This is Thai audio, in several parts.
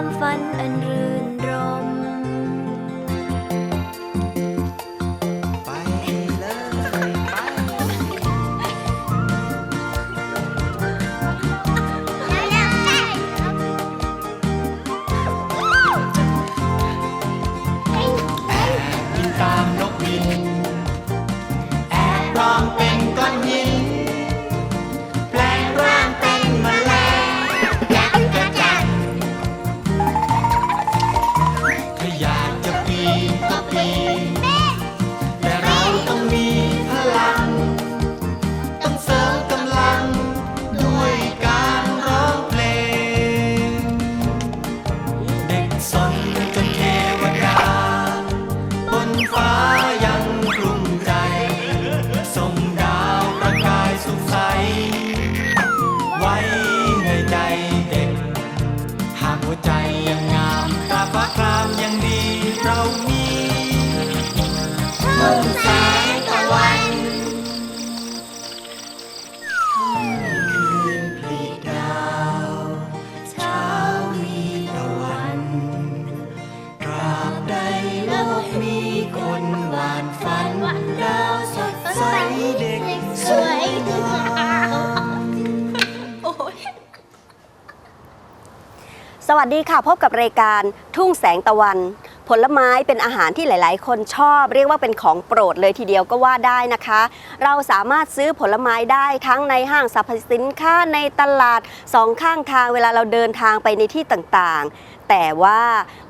ความฝันอันรื่นรม น สวัสดีค่ะพบกับรายการทุ่งแสงตะวัน ผลไม้เป็นอาหารที่หลาย ๆ คนชอบ เรียกว่าเป็นของโปรดเลยทีเดียวก็ว่าได้นะคะ เราสามารถซื้อผลไม้ได้ทั้งในห้างสรรพสินค้าในตลาดสองข้างทางเวลาเราเดินทางไปในที่ต่างๆ แต่ว่า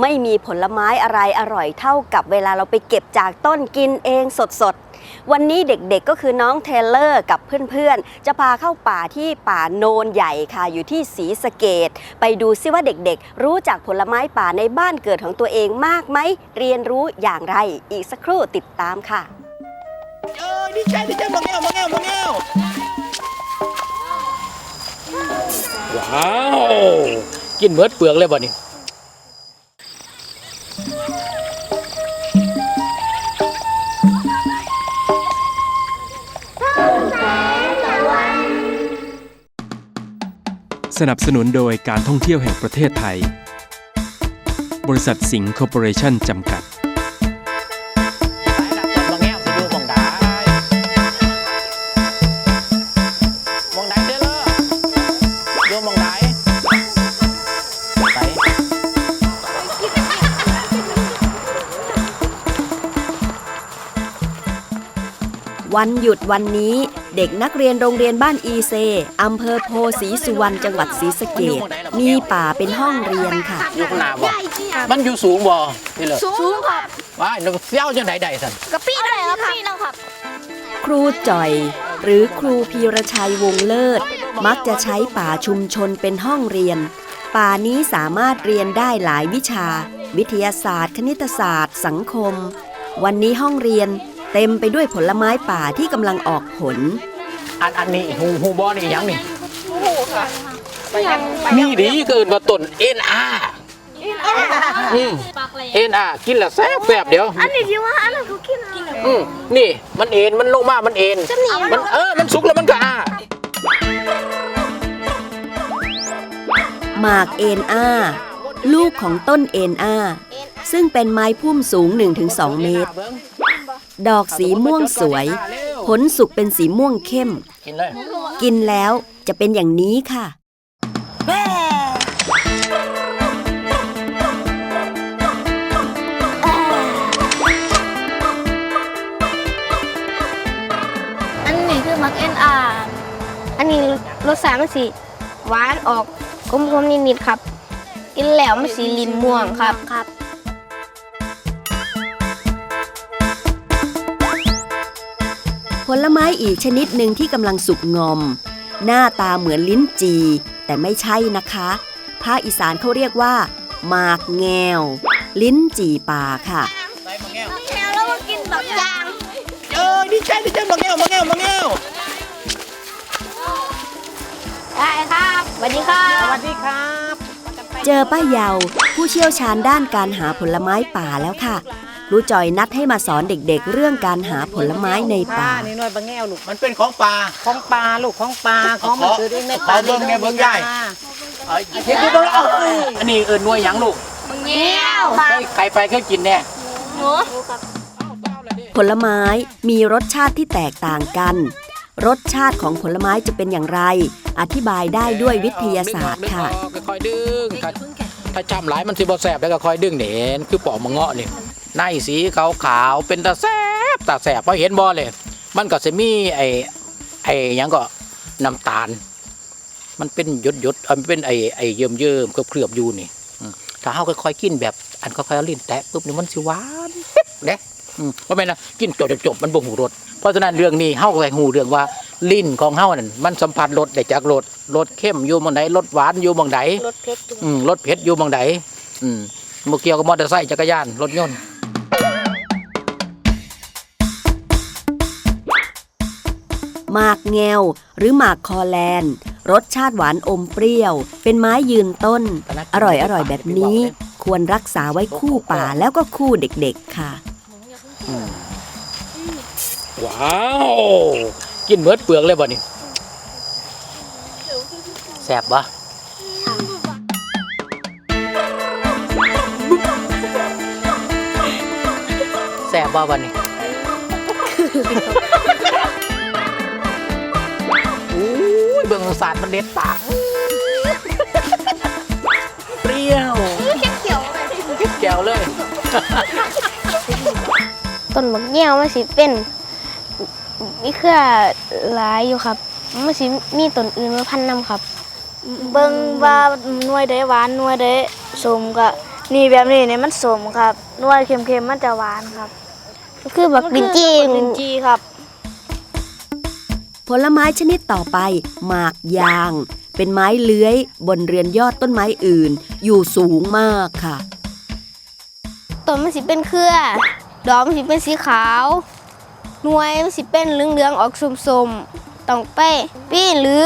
ไม่มีผลไม้อะไรอร่อยเท่ากับเวลาเราไปเก็บจากต้นกินเองสดๆ วันนี้เด็กๆก็คือน้องเทเลอร์กับเพื่อนๆ จะพาเข้าป่าที่ป่าโนนใหญ่ค่ะอยู่ที่ศรีสะเกดไปดูซิว่าเด็กๆ รู้จักผลไม้ป่าในบ้านเกิดของตัวเองมากไหมเรียนรู้อย่างไร อีกสักครู่ติดตามค่ะเออดีใจดีใจมาแง้วมาแง้วมาแง้วว้าว กินเมิดเปลือกเลยบ่นี่ สนับสนุนโดยการท่องเที่ยวแห่งประเทศไทย บริษัทสิงห์คอร์ปอเรชั่นจำกัดมาแง้วสิอยู่หมงได้หมงได้เด้อเลยอยู่หมงได้ไปวันหยุดวันนี้ เด็กนักเรียนโรงเรียนบ้านอีเซอำเภอโพสีสุวรรณจังหวัดศรีสะเกดมีป่าเป็นห้องเรียนค่ะอยู่ข้างหน้าบ่มันอยู่สูงบ่นี่เลยสูงครับว้ายนกเสี้ยวจังไดใดสั่นกะปิอะไรครับพี่น้องครับ ครูจ่อย หรือครูพีรชัยวงศ์เลิศ มักจะใช้ป่าชุมชนเป็นห้องเรียน ป่านี้สามารถเรียนได้หลายวิชา วิทยาศาสตร์ คณิตศาสตร์ สังคม วันนี้ห้องเรียน เต็มไปด้วยผลไม้ป่าที่กำลังออกผล อันอันนี้หูหูบ่นี่หยังนี่นี่ดีเกินว่าต้นเอ็นอาอืมเอ็นอากินแล้วแซ่บแซ่บเดี๋ยวอันนี้ที่ว่าอันนั้นเขากินอะไรอืมนี่มันเอ็นมันลงมามันเอ็นมันเออมันสุกแล้วมันก็อาหมากเอ็นอาลูกของต้นเอ็นอาซึ่งเป็นไม้พุ่มสูง 1-2 เมตร ดอกสีม่วงสวย ผลสุกเป็นสีม่วงเข้ม กินเลย กินแล้วจะเป็นอย่างนี้ค่ะอันนี้คือมักเอ็นอาร์อันนี้รสชาติมันสีหวานออกกลมๆนิดๆครับ กินแล้วมันสีลิ้นม่วงครับ ลไม้อีกชนิดหนึ่งที่กำลังสุกงอม หน้าตาเหมือนลิ้นจี แต่ไม่ใช่นะคะผภาคอีสานเขาเรียกว่า หมากแงว ลิ้นจี่ป่าค่ะใส่มาแก้วแล้วก็กินแบบจาง เออดีใจดีใจมาแก้วมาแก้วมาแก้วได้ครับสวัสดีครัสบวัสดีครับ เจอป้าเยาผู้เชี่ยวชาญด้านการหาผลไม้ป่าแล้วค่ะ ครูจอยนัดให้มาสอนเด็กๆ เรื่องการหาผลไม้ในป่า นี่หน่อยบางแง่วลูกมันเป็นของป่า ของปลาลูกของปลาของมันคือเองในขอเบิ่งแม่เบิ่งใหญ่เอ้ยเห็นดูเบิ่งเอาอันนี้เอิ้นหน่วยหยังลูกเงี้ยวเคยใครไปเคยกินแน่หนูผลไม้มีรสชาติที่แตกต่างกัน รสชาติของผลไม้จะเป็นอย่างไร อธิบายได้ด้วยวิทยาศาสตร์ค่ะดึงออกค่อยๆดึงถ้าถ้าจำหลายมันสิบ่แสบแล้วก็ค่อยดึงนี่เห็นคือปอกมะเงาะนี่ ในสีขาวๆเป็นตาแสบตาแสบพอเห็นบ่เลย มันก็จะมีไอ้ไอ้หยังก็น้ำตาล มันเป็นหยดหยดๆเอ่อมันเป็นไอ้ไอ้เยิ้มเยิ้มๆเคลือบๆอยู่นี่อืมถ้าเฮาค่อยๆกินแบบอันค่อยๆเอาลิ้นแตะปุ๊บนี่มันสิหวานปิ๊บเด้อืมบ่แม่นนะกินจบจบๆมันบ่หูรสเพราะฉะนั้นเรื่องนี้เฮาก็ให้หูเรื่องว่าลิ้นของเฮานั่นมันสัมผัสรสได้จากรสรสเข้มอยู่หม่องใดรสหวานอยู่หม่องใดรถเพชรอืมรถเผ็ดอยู่บางใดอืมบ่เกี่ยวกับมอเตอร์ไซค์จักรยานรถยนต์ หมากแงว หรือหมากคอแลน รสชาติหวานอมเปรี้ยว เป็นไม้ยืนต้น อร่อยอร่อยแบบนี้ ควรรักษาไว้คู่ป่าแล้วก็คู่เด็กๆค่ะ ว้าว กินเมิดเปลือกเลยบ่นี่แซ่บบ่แซ่บบ่บ่นี่ สารมันเล็ดปากเปรี้ยวเขียวแก้วเลย ต้นบักเงี้ยวมันสิเป็น มีเครือหลายอยู่ครับ มันสิมีต้นอื่นมาพันนำครับ เบิ่งว่าหน่วยใดหวานหน่วยใดสมก็นี่แบบนี้เนี่ยมันสมครับหน่วยเค็มๆมันจะหวานครับ คือบักดินจีมันคือลิ้นจีครับ ผลไม้ชนิดต่อไป หมากยาง เป็นไม้เลื้อย บนเรือนยอดต้นไม้อื่น อยู่สูงมากค่ะต้นมันสิเป็นเครือ ดอกมันสิเป็นสีขาว หน่วยมันสิเป็นเหลืองๆออกสมๆต้องไปปี้หรือ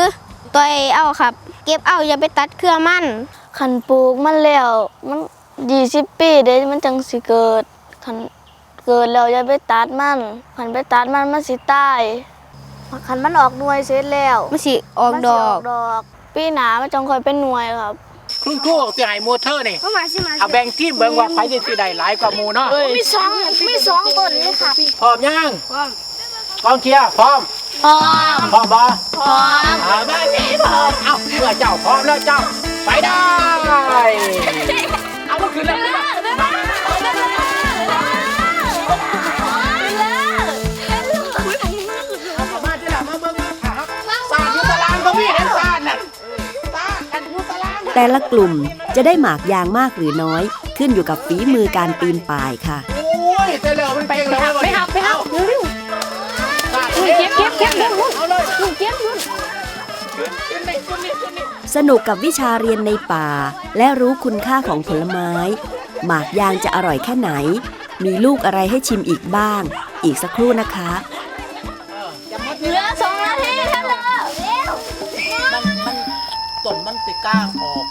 ต่อยเอาครับ เก็บเอาอย่าไปตัดเครือมันคันปลูกมันแล้วมัน20ปีเด้มันจังสิเกิดคันเกิดแล้วอย่าไปตัดมันคันไปตัดมันมันสิตาย คันมันออกหน่วยเสร็จแล้วมันสิออกมันดสิอกดอก ปีหน้ามันจังค่อยเป็นหน่วยครับ คุณครูสิให้มอเตอร์นี่มาสิมาเอาแบ่งทีมเบิ่งว่าใครจะสิได้หลายกว่าหมู่เนาะมีสองมีสองต้นเลยครับพร้อมยังพร้อมกองเชียร์พร้อมพร้อมพร้อมบ่พร้อมเอาแม่สีพร้อมเอาเมื่อเจ้าพร้อมแล้วเจ้าไปได้เอามาคืนแล้วเอ แต่ละกลุ่มจะได้หมากยางมากหรือน้อย ขึ้นอยู่กับฝีมือการปีนป่ายค่ะ โอ้ยแต่แล้วมันไปแล้วไปหับไปหับเร็วเก็บเก็บเก็บเอาเลยเก็บขึ้นขึ้นนี่ขึ้นนี่ขึ้นนี่สนุกกับวิชาเรียนในป่า และรู้คุณค่าของผลไม้ หมากยางจะอร่อยแค่ไหน มีลูกอะไรให้ชิมอีกบ้าง อีกสักครู่นะคะ ต้นมันติก้างออก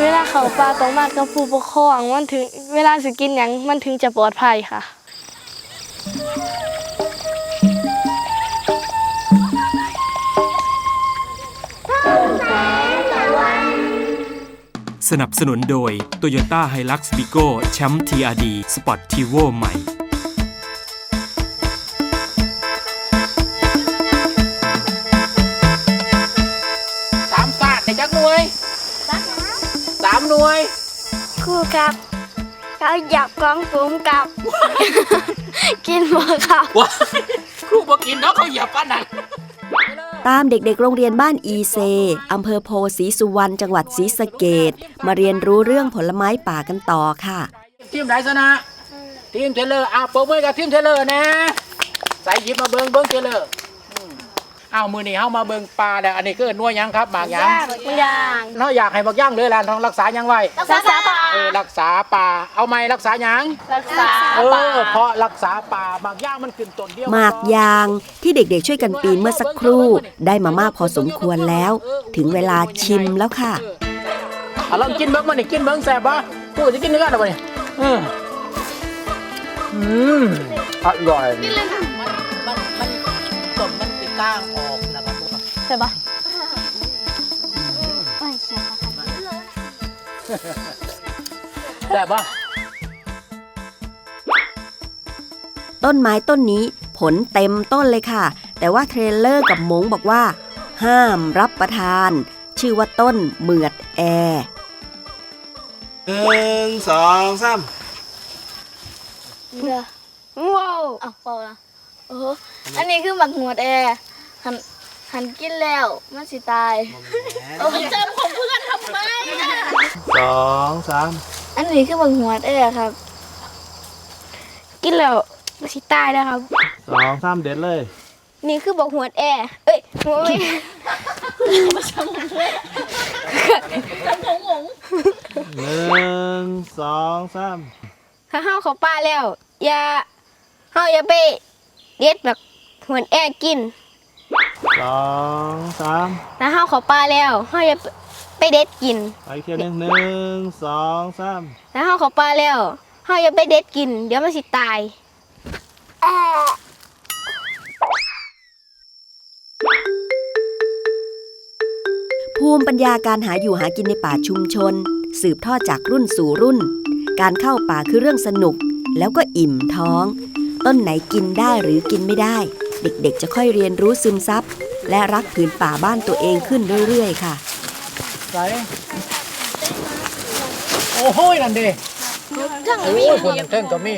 เวลาเขาปลาต้องมากับผู้ปกครองมันถึงเวลาสิกินหยังมันถึงจะปลอดภัยค่ะ สนับสนุนโดย Toyota Hilux Vigo แชมป์ TRD Sport Tivo ใหม่ หน่วย ครูครับเขาอยากกองสูงกับ กินบ่ครับว้าครูบอกกินเนาะเขาเหยียบป้านันตามเด็กๆ โรงเรียนบ้านอีเซ อำเภอโพศรีสุวรรณ จังหวัดศรีสะเกดมาเรียนรู้เรื่องผลไม้ป่ากันต่อค่ะ ทีมไหนชนะ ทีมเทเลอร์อะโปรบมือกับทีมเทเลอร์นะ ใส่หยิบมาเบิ้งเบิ้งเทเลอร์ อืมอ้าวมือนี้เฮามาเบิ่งปลาแล้วอันนี้คือหน่วยหยังครับหมากหยังมันยางเฮาอยากให้บักย่างเลยล่ะต้องรักษาหยังไว้รักษาป่าเออรักษาป่าเอาไหมรักษาหยังรักษาเอป่าอเพราะรักษาป่าหมากย่างมันขึ้นต้นเดียวหมากยางที่เด็กๆช่วยกันปีนเมื่อสักครู่ ได้มามากพอสมควรแล้ว ถึงเวลาชิมแล้วค่ะเอาลองกินเบิ่งมานี่กินเบิ่งแซ่บบ่กูจะกินเนื้อได้บ่นี่อืมอืมอร่อยมันมันต้น มันติก้างออกแล้วก็พวกใช่ปะแซ่บบ่ต้นไม้ต้นนี้ผลเต็มต้นเลยค่ะ แต่ว่าเทรลเลอร์กับมงบอกว่า ห้ามรับประทาน ชื่อว่าต้นเหมือดแอร์หนึ่งสองสามเด้อว้าวอ้าวเปล่าละโอ้โหอันนี้คือหมักหนวดแอร์ หันหันกินแล้วมันสิตายโอ้ยจำของเพื่อนทำไมสองสามอันนี้คือหมักหนวดแอร์ครับ กินแล้วมันสิตายแล้วครับสองสามเด็ดเลย นี่คือบอกหัวแอร์เอ้ยหัวไม่หนึ่งสองสามถ้าเฮาเขาป้าแล้ว อย่าเฮาอย่าไปเด็ดแบบหัวแอร์กิน สองสามถ้าเฮาเขาป้าแล้วเฮาอย่าไปเด็ดกิน ไปอีกเที่ยวหนึ่งหนึ่งสองสามถ้าเฮาเขาป้าแล้วเฮาอย่าไปเด็ดกิน เดี๋ยวมันสิตายภูมิปัญญาการหาอยู่หากินในป่าชุมชน สืบทอดจากรุ่นสู่รุ่น การเข้าป่าคือเรื่องสนุก แล้วก็อิ่มท้อง ต้นไหนกินได้หรือกินไม่ได้ เด็กๆ จะค่อยเรียนรู้ซึมซับ และรักผืนป่าบ้านตัวเองขึ้นเรื่อยๆ ค่ะใส่โอ้โหนั่นเด้โอ้ยผลเท่งก็มี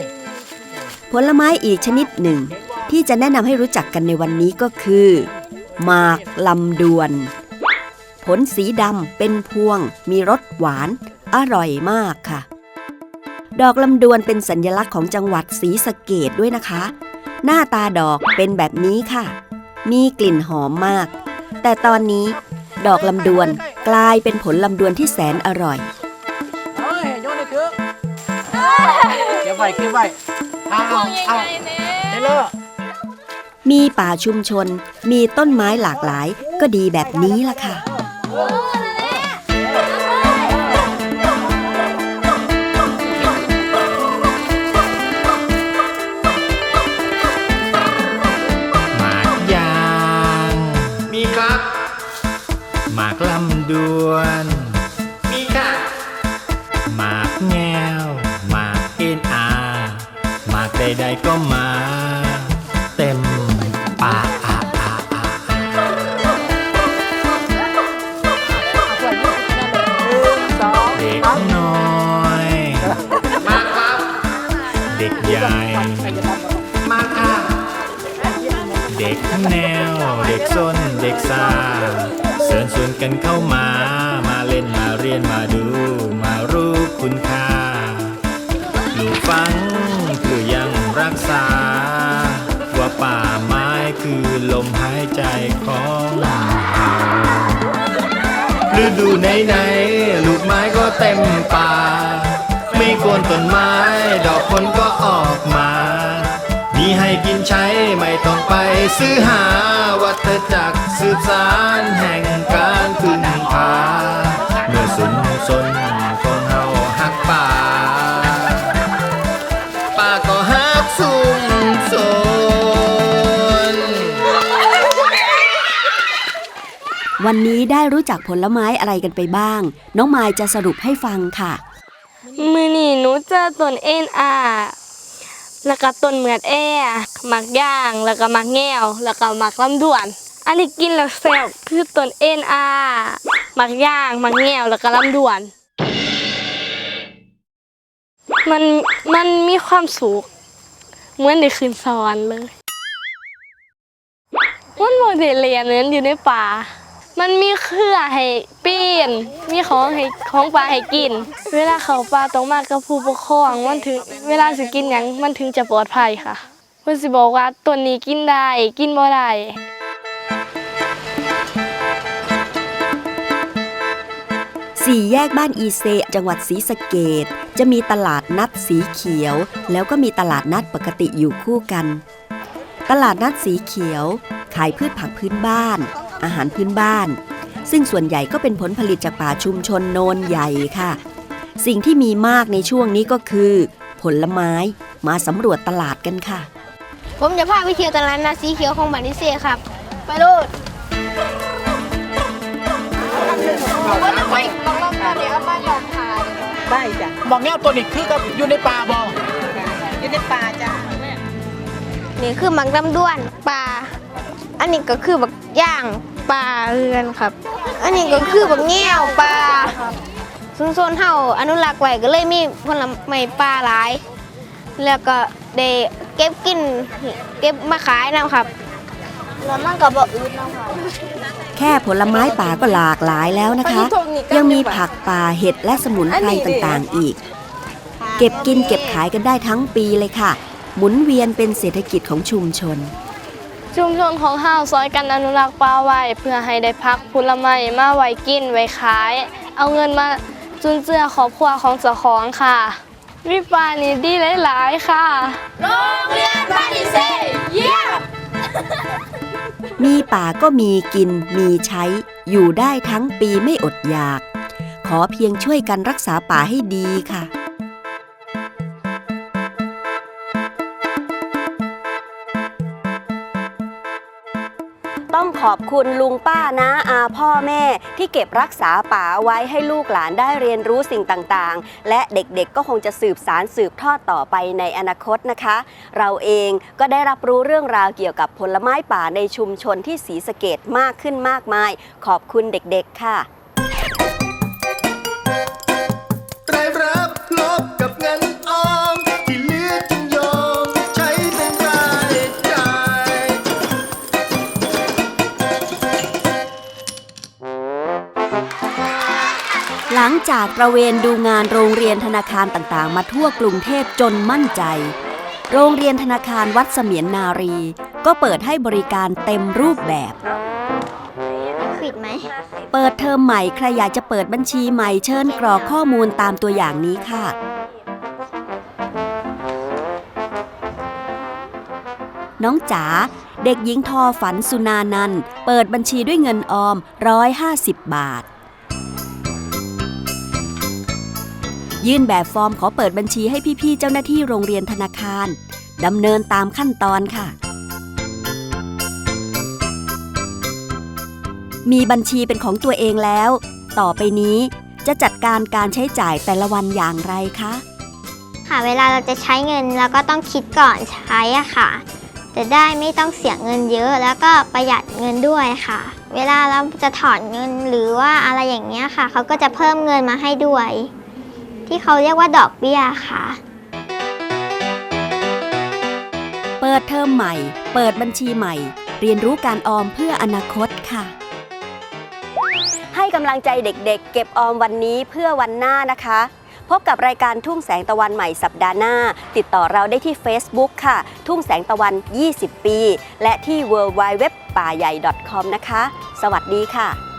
ผลไม้อีกชนิดหนึ่ง ที่จะแนะนำให้รู้จักกันในวันนี้ก็คือหมากลำดวน ผลสีดำเป็นพวง มีรสหวาน อร่อยมากค่ะ ดอกลำดวนเป็นสัญลักษณ์ของจังหวัดศรีสะเกดด้วยนะคะ หน้าตาดอกเป็นแบบนี้ค่ะ มีกลิ่นหอมมาก แต่ตอนนี้ดอกลำดวนกลายเป็นผลลำดวนที่แสนอร่อยเก็บไว้เก็บไว้เอาเอาเอาเทเลมีป่าชุมชน มีต้นไม้หลากหลายก็ดีแบบนี้ล่ะค่ะ ดวนมีค่ะหมากแงวหมากเอ็นอาหมากใดๆก็มา กันเข้ามา มาเล่นมาเรียนมาดู มารู้คุณค่าปลูกฝังคือยังรักษา ว่าป่าไม้คือลมหายใจของเราฤดูไหนไหนลูกไม้ก็เต็มป่า ไม่โคนต้นไม้ ดอกผลก็ออกมา มีให้กินใช้ไม่ต้องไปซื้อหา วัตจักรสืบสารแห่งการพึ่งพาเมื่อสุนสนคนเฮาหักป่า ป่าก็หักสุมสน วันนี้ได้รู้จักผลไม้อะไรกันไปบ้าง น้องมายจะสรุปให้ฟังค่ะ มือนี่หนูเจอต้นเอ็นอา แล้วก็ต้นเหมือดแอหมักย่าง แล้วก็หมักแง่วแล้วก็หมักลำด่วน อันนี้กินแล้วแซ่บคือต้นเอ็นอาหมักย่างหมักแง่วแล้วก็ลำด่วน มันมันมีความสุขเหมือนได้ขึ้นสวรรค์เลยมันโมเดลเรียนนั้นอยู่ในป่า มันมีเครื่อให้ปีน มีของให้ของปลาให้กิน เวลาเขาปลาต้องมากกับผู้ปกครองมันถึงเวลาสิกินอย่างมันถึงจะปลอดภัยค่ะเพื่อนสิบอกว่าตัวนี้กินได้กินบ่ได้สี่แยกบ้านอีเซ จังหวัดศรีสะเกดจะมีตลาดนัดสีเขียว แล้วก็มีตลาดนัดปกติอยู่คู่กัน ตลาดนัดสีเขียว ขายพืชผักพื้นบ้าน อาหารพื้นบ้าน ซึ่งส่วนใหญ่ก็เป็นผลผลิตจากป่าชุมชนโนนใหญ่ค่ะ สิ่งที่มีมากในช่วงนี้ก็คือ ผลไม้มาสำรวจตลาดกันค่ะ ผมจะพาไปเที่ยวตลาดนัดสีเขียวของบันทิเซครับ ไปโลดไปลองลองเดี๋ยวเอามาลองทานได้จ้ะบอกแนวตัวนี้คือกับอยู่ในป่าบ่อยู่ในป่าจ้ะนี่คือหมักดำด้วนปลา อันนี้ก็คือบักย่าง ปลาเรือนครับ อันนี้ก็คือบักแง่วปลาซุนโซนเฮาอนุรักษ์ไว้ก็เลยมีผลไม้ปลาหลาย แล้วก็ได้เก็บกินเก็บมาขายนะครับ แล้วมันก็บ่อืดนะคะแค่ผลไม้ป่าก็หลากหลายแล้วนะคะ ยังมีผักป่าเห็ดและสมุนไพรต่างๆอีก เก็บกินเก็บขายกันได้ทั้งปีเลยค่ะ หมุนเวียนเป็นเศรษฐกิจของชุมชน ชุมชนของเฮาซอยกันอนุรักษ์ป่าไว้ เพื่อให้ได้พักผลไม้มาไว้กินไว้ขาย เอาเงินมาจุนเจือครอบครัวของเจ้าของค่ะวิปานี่ดีหลายๆค่ะมีป่าก็มีกินมีใช้ อยู่ได้ทั้งปีไม่อดอยาก ขอเพียงช่วยกันรักษาป่าให้ดีค่ะ ต้องขอบคุณลุงป้านะอาพ่อแม่ ที่เก็บรักษาป่าเอาไว้ให้ลูกหลานได้เรียนรู้สิ่งต่างๆ และเด็กๆก็คงจะสืบสารสืบทอดต่อไปในอนาคตนะคะ เราเองก็ได้รับรู้เรื่องราวเกี่ยวกับผลไม้ป่าในชุมชนที่ศรีสะเกดมากขึ้นมากมาย ขอบคุณเด็กๆค่ะ ลังจากตระเวนดูงานโรงเรียนธนาคารต่างๆ มาทั่วกรุงเทพจนมั่นใจ โรงเรียนธนาคารวัดเสมียนนารี ก็เปิดให้บริการเต็มรูปแบบ ปิดไหม เปิดเทอมใหม่ใครอยากจะเปิดบัญชีใหม่เชิญกรอกข้อมูลตามตัวอย่างนี้ค่ะ น้องจ๋าเด็กหญิงทอฝันสุนานันท์เปิดบัญชีด้วยเงินออม 150 บาท ยื่นแบบฟอร์มขอเปิดบัญชีให้พี่ๆเจ้าหน้าที่โรงเรียนธนาคารดำเนินตามขั้นตอนค่ะ มีบัญชีเป็นของตัวเองแล้ว ต่อไปนี้จะจัดการการใช้จ่ายแต่ละวันอย่างไรคะค่ะเวลาเราจะใช้เงินเราก็ต้องคิดก่อนใช้อะค่ะ จะได้ไม่ต้องเสียเงินเยอะแล้วก็ประหยัดเงินด้วยค่ะ เวลาเราจะถอนเงินหรือว่าอะไรอย่างเงี้ยค่ะเขาก็จะเพิ่มเงินมาให้ด้วย ที่เขาเรียกว่าดอกเบี้ยค่ะ เปิดเทอมใหม่ เปิดบัญชีใหม่ เรียนรู้การออมเพื่ออนาคตค่ะ ให้กำลังใจเด็กๆ เก็บออมวันนี้เพื่อวันหน้านะคะ พบกับรายการทุ่งแสงตะวันใหม่สัปดาห์หน้า ติดต่อเราได้ที่ Facebook ค่ะ ทุ่งแสงตะวัน 20 ปี และที่ w w w ป่าใหญ่ .com นะคะ สวัสดีค่ะ